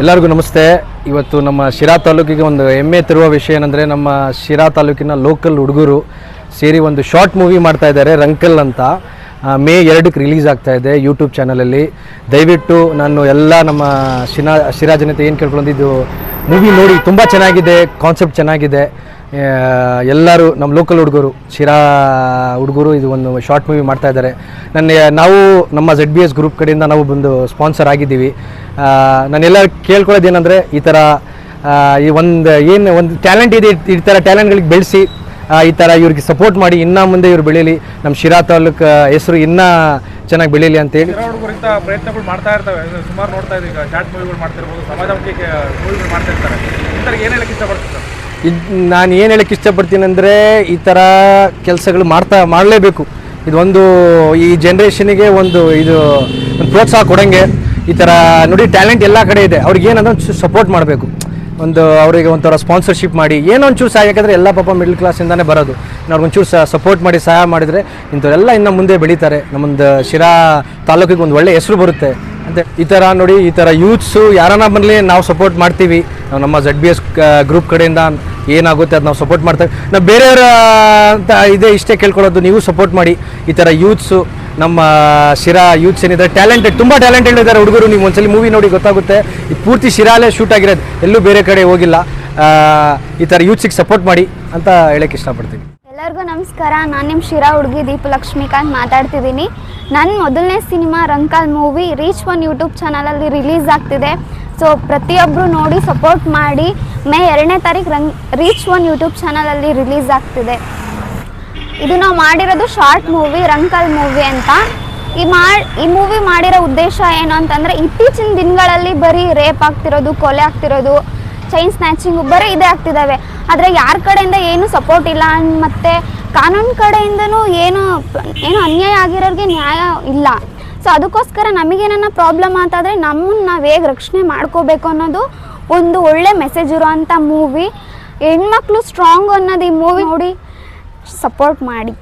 ಎಲ್ಲರಿಗೂ ನಮಸ್ತೆ. ಇವತ್ತು ನಮ್ಮ ಶಿರಾ ತಾಲೂಕಿಗೆ ಒಂದು ಹೆಮ್ಮೆ ತರುವ ವಿಷಯ ಏನಂದರೆ ನಮ್ಮ ಶಿರಾ ತಾಲೂಕಿನ ಲೋಕಲ್ ಹುಡುಗರು ಸೇರಿ ಒಂದು ಶಾರ್ಟ್ ಮೂವಿ ಮಾಡ್ತಾ ಇದ್ದಾರೆ, ರಂಕಲ್ ಅಂತ. ಮೇ ಎರಡಕ್ಕೆ ರಿಲೀಸ್ ಆಗ್ತಾ ಇದೆ ಯೂಟ್ಯೂಬ್ ಚಾನಲಲ್ಲಿ. ದಯವಿಟ್ಟು ನಾನು ಎಲ್ಲ ನಮ್ಮ ಶಿರಾ ಶಿರಾ ಜನತೆ ಏನು ಕೇಳ್ಕೊಂಡಿದ್ದು ಮೂವಿ ನೋಡಿ, ತುಂಬ ಚೆನ್ನಾಗಿದೆ ಕಾನ್ಸೆಪ್ಟ್ ಚೆನ್ನಾಗಿದೆ. ಎಲ್ಲರೂ ನಮ್ಮ ಲೋಕಲ್ ಹುಡುಗರು, ಶಿರಾ ಹುಡುಗರು ಇದು ಒಂದು ಶಾರ್ಟ್ ಮೂವಿ ಮಾಡ್ತಾ ಇದ್ದಾರೆ. ನನ್ನ, ನಾವು ನಮ್ಮ ಜೆಡ್ ಬಿ ಎಸ್ ಗ್ರೂಪ್ ಕಡೆಯಿಂದ ನಾವು ಬಂದು ಸ್ಪಾನ್ಸರ್ ಆಗಿದ್ದೀವಿ. ನಾನೆಲ್ಲ ಕೇಳ್ಕೊಳ್ಳೋದು ಏನಂದರೆ ಈ ಥರ ಈ ಒಂದು ಏನು ಒಂದು ಟ್ಯಾಲೆಂಟ್ ಇದೆ ಈ ಥರ ಟ್ಯಾಲೆಂಟ್ಗಳಿಗೆ ಬೆಳೆಸಿ ಈ ಥರ ಇವ್ರಿಗೆ ಸಪೋರ್ಟ್ ಮಾಡಿ ಇನ್ನೂ ಮುಂದೆ ಇವ್ರು ಬೆಳೀಲಿ. ನಮ್ಮ ಶಿರಾ ತಾಲೂಕು ಹೆಸರು ಇನ್ನೂ ಚೆನ್ನಾಗಿ ಬೆಳೀಲಿ ಅಂತೇಳಿ ಪ್ರಯತ್ನಗಳು ಮಾಡ್ತಾ ಇರ್ತವೆ. ಸುಮಾರು ನೋಡ್ತಾ ಇದ್ದೀವಿ ಈಗ. ಶಾರ್ಟ್ ಮೂವಿಗಳು ಮಾಡ್ತಿರ್ಬೋದು ಸಮಾಜಮುಖಿ ಮೂವಿಗಳು ಮಾಡ್ತಾ ಇರ್ತಾರೆ. ಇಂಥವ್ರಿಗೆ ಏನು ಹೇಳಕ್ಕೆ ಇಷ್ಟಪಡ್ತೀನಿ ಇದು ನಾನು ಏನು ಹೇಳಕ್ಕೆ ಇಷ್ಟಪಡ್ತೀನಿ ಅಂದರೆ ಈ ಥರ ಕೆಲಸಗಳು ಮಾಡ್ತಾ ಮಾಡಲೇಬೇಕು. ಇದೊಂದು ಈ ಜನ್ರೇಷನಿಗೆ ಒಂದು ಇದು ಪ್ರೋತ್ಸಾಹ ಕೊಡಂಗೆ. ಈ ಥರ ನೋಡಿ ಟ್ಯಾಲೆಂಟ್ ಎಲ್ಲ ಕಡೆ ಇದೆ. ಅವ್ರಿಗೆ ಏನಂದ್ರೆ ಒಂಚೂರು ಸಪೋರ್ಟ್ ಮಾಡಬೇಕು. ಒಂದು ಅವರಿಗೆ ಒಂಥರ ಸ್ಪಾನ್ಸರ್ಶಿಪ್ ಮಾಡಿ, ಏನೋ ಒಂಚೂರು ಸಹಾಯ, ಯಾಕಂದರೆ ಎಲ್ಲ ಪಾಪ ಮಿಡ್ಲ್ ಕ್ಲಾಸಿಂದಾನೇ ಬರೋದು. ನಾವು ಒಂಚೂರು ಸಹ ಸಪೋರ್ಟ್ ಮಾಡಿ, ಸಹಾಯ ಮಾಡಿದರೆ ಇಂಥವರೆಲ್ಲ ಇನ್ನು ಮುಂದೆ ಬೆಳೀತಾರೆ. ನಮ್ಮೊಂದು ಶಿರಾ ತಾಲೂಕಿಗೆ ಒಂದು ಒಳ್ಳೆ ಹೆಸರು ಬರುತ್ತೆ. ಅಂತ ಈ ಥರ ನೋಡಿ, ಈ ಥರ ಯೂತ್ಸು ಯಾರನ್ನ ಬರಲಿ ನಾವು ಸಪೋರ್ಟ್ ಮಾಡ್ತೀವಿ. ನಾವು ನಮ್ಮ ಜಡ್ ಬಿ ಎಸ್ ಗ್ರೂಪ್ ಕಡೆಯಿಂದ ಏನಾಗುತ್ತೆ ಅದು ನಾವು ಸಪೋರ್ಟ್ ಮಾಡ್ತೇವೆ. ನಾವು ಬೇರೆಯವರ ಅಂತ ಇದೇ ಇಷ್ಟೇ ಕೇಳ್ಕೊಳ್ಳೋದು, ನೀವು ಸಪೋರ್ಟ್ ಮಾಡಿ. ಈ ಥರ ಯೂತ್ಸು ನಮ್ಮ ಶಿರಾ ಯೂತ್ಸ್ ಏನಿದ್ದಾರೆ ಟ್ಯಾಲೆಂಟೆಡ್ ತುಂಬ ಟ್ಯಾಲೆಂಟೆಡ್ ಇದ್ದಾರೆ ಹುಡುಗರು. ನೀವು ಒಂದ್ಸಲಿ ಮೂವಿ ನೋಡಿ ಗೊತ್ತಾಗುತ್ತೆ. ಇದು ಪೂರ್ತಿ ಶಿರಾಲೇ ಶೂಟ್ ಆಗಿರೋದು ಎಲ್ಲೂ ಬೇರೆ ಕಡೆ ಹೋಗಿಲ್ಲ. ಈ ಥರ ಯೂತ್ಸಿಗೆ ಸಪೋರ್ಟ್ ಮಾಡಿ ಅಂತ ಹೇಳಕ್ಕೆ ಇಷ್ಟಪಡ್ತೀನಿ. ಎಲ್ಲರಿಗೂ ನಮಸ್ಕಾರ. ನಾನು ನಿಮ್ಮ ಶಿರಾ ಹುಡುಗಿ ದೀಪ ಲಕ್ಷ್ಮೀಕಾಂತ್ ಮಾತಾಡ್ತಿದ್ದೀನಿ. ನನ್ನ ಮೊದಲನೇ cinema ರಂಕಾಲ್ movie reach one YouTube ಚಾನಲಲ್ಲಿ ರಿಲೀಸ್ ಆಗ್ತಿದೆ. ಸೊ ಪ್ರತಿಯೊಬ್ಬರು ನೋಡಿ ಸಪೋರ್ಟ್ ಮಾಡಿ ಮೇ ಎರಡನೇ ತಾರೀಕು ರಂಗ್ ರೀಚ್ ಒನ್ ಯೂಟ್ಯೂಬ್ ಚಾನಲಲ್ಲಿ ರಿಲೀಸ್ ಆಗ್ತಿದೆ. ಇದು ನಾವು ಮಾಡಿರೋದು ಶಾರ್ಟ್ ಮೂವಿ ರಂಕಲ್ ಮೂವಿ ಅಂತ. ಈ ಮಾ ಈ ಮೂವಿ ಮಾಡಿರೋ ಉದ್ದೇಶ ಏನು ಅಂತಂದರೆ ಇತ್ತೀಚಿನ ದಿನಗಳಲ್ಲಿ ಬರೀ ರೇಪ್ ಆಗ್ತಿರೋದು, ಕೊಲೆ ಆಗ್ತಿರೋದು ಚೈನ್ ಸ್ನ್ಯಾಚಿಂಗು ಬರೀ ಇದೇ ಆಗ್ತಿದ್ದಾವೆ ಆದರೆ ಯಾರ ಕಡೆಯಿಂದ ಏನು ಸಪೋರ್ಟ್ ಇಲ್ಲ ಮತ್ತು ಕಾನೂನು ಕಡೆಯಿಂದನೂ ಏನು ಏನು ಅನ್ಯಾಯ ಆಗಿರೋರಿಗೆ ನ್ಯಾಯ ಇಲ್ಲ. ಸೊ ಅದಕ್ಕೋಸ್ಕರ ನಮಗೇನನ್ನ ಪ್ರಾಬ್ಲಮ್ ಆತಾದರೆ ನಮ್ಮನ್ನು ನಾವು ಹೇಗೆ ರಕ್ಷಣೆ ಮಾಡ್ಕೋಬೇಕು ಅನ್ನೋದು ಒಂದು ಒಳ್ಳೆ ಮೆಸೇಜ್ ಇರುವಂಥ ಮೂವಿ ಹೆಣ್ಮಕ್ಳು ಸ್ಟ್ರಾಂಗ್ ಅನ್ನೋದು ಈ ಮೂವಿ ನೋಡಿ. ಸಪೋರ್ಟ್ ಮಾಡಿ.